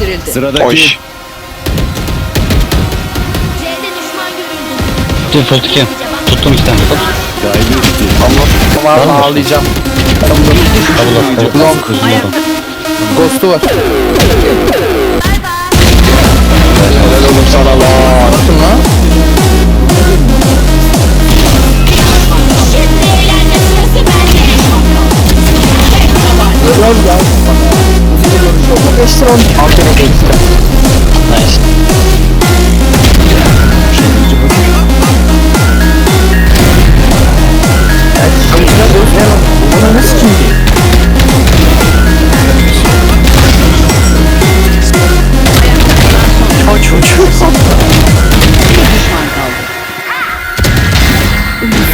yerleştirildi. Sıradaki. Oy. Tuttum. Tuttum iki tane. Hop. Allah ağlayacağım. Kabul at. Kabul Ghost'u var. Helal sana lan. Nasıl lan? Love. 5 lira 10 Altına geçti. Nice. Bana nasıl kimdi?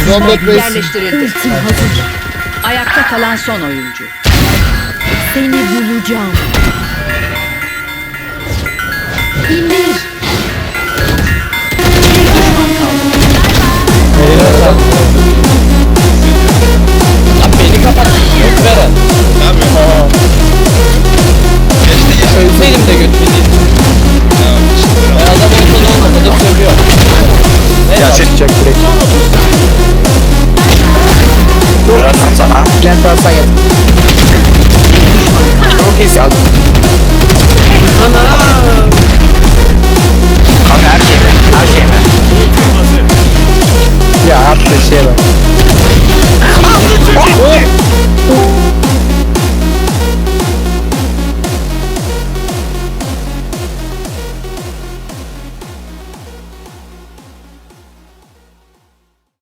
Zombat Reis. Yerleştirildi. Ayakta kalan son oyuncu. Seni bulacağım. İndir. Ölseydim de götüreyim. Ben adam ortada olmasa da sövüyor. Gerçek çek direkt. Dur. alsan yap. Çok iyisin.